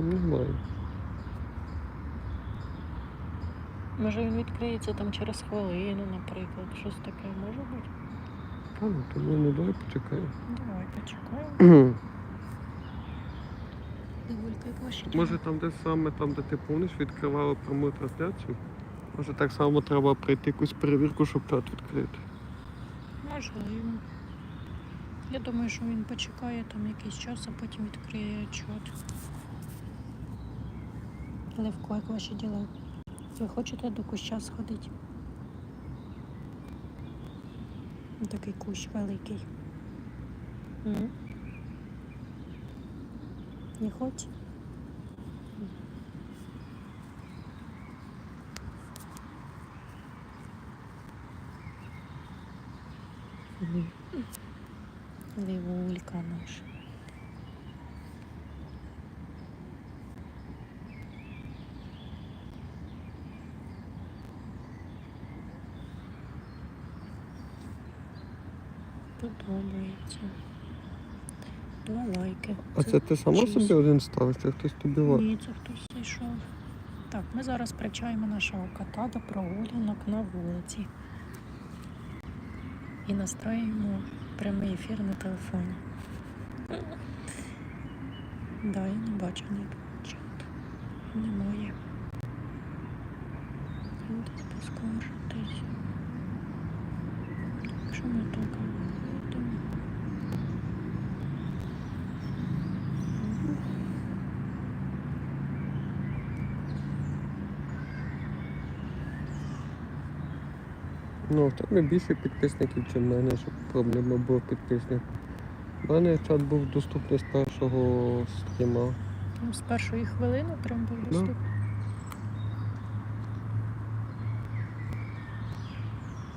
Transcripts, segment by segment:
Не знаю. Може він відкриється там через хвилину, наприклад. Щось таке може бути? А, ну то ну, ну давай почекаємо. Давай почекаємо. Може там де саме, там, де ти помниш, відкривала пряму трансляцію? Може так само треба пройти якусь перевірку, щоб чат відкрити. Можливо. Я думаю, що він почекає там якийсь час, а потім відкриє чат. Левко, як ваші діла? Ви хочете до куща сходити? Такий кущ великий. М? Не хоче? Левулька наша. Подобається. Два лайки. А це ти сама чиїсь. собі один ставиш, чи хтось тобі лайк? Ні, це хтось зайшов. Так, ми зараз привчаємо нашого кота до прогулянок на вулиці. І настроїмо прямий ефір на телефоні. Да, я не бачу ніякого чату. Немає. Десь поскоржитись. Якщо ми так Ну, в тебе більше підписників, ніж в мене, щоб проблема була підписник. У мене чат був доступний з першого стріма. Ну, З першої хвилини прям був Да. доступ.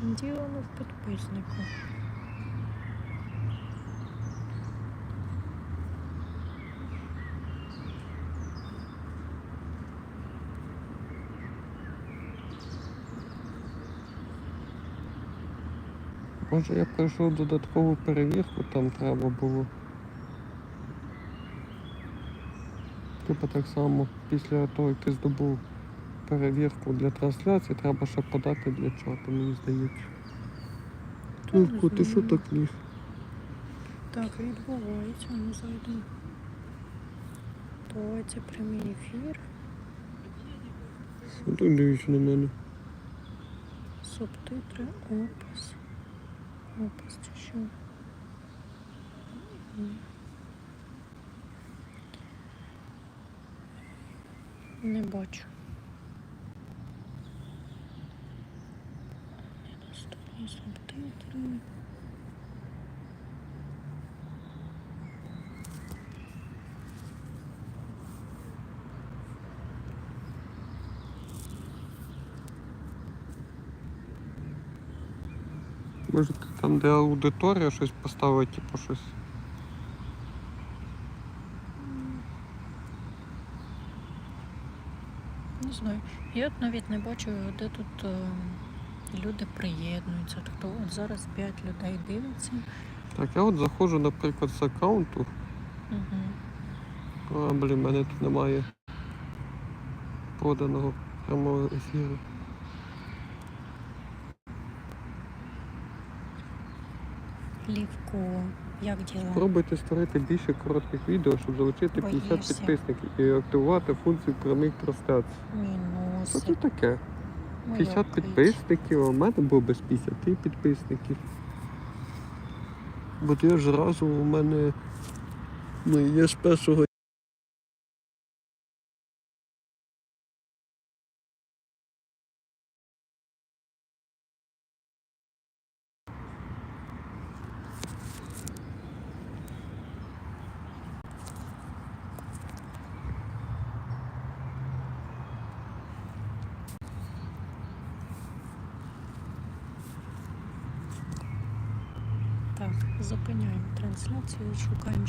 Діло не в підписнику. Може я пройшов додаткову перевірку, там треба було. Типа так само, після того, як ти здобув перевірку для трансляції, треба ще подати для чату, мені здається. Тільки ти що так ліг? Так, відбувається, ми зайдемо. Відбувається прямий ефір, Що ти дивишся на мене? субтитри, опис. Опис це що? Не бачу. Недоступні субтитри. Може ти там, де аудиторія щось поставити, типу щось. Не знаю. Я от навіть не бачу, де тут е, люди приєднуються. Тобто от зараз 5 людей дивиться. Так, я от заходжу, наприклад, з аккаунту. Угу. А, блін, мене тут немає поданого прямого ефіру. Лівко, як діла? Спробуйте створити більше коротких відео, щоб залучити 50 Боїшся. підписників і активувати функцію прямих трансляцій. Що Мінуси. це таке? 50 киця. підписників, а в мене було без 50 підписників. Бо я ж разом у мене ну, є з першого зупиняємо трансляцію, шукаємо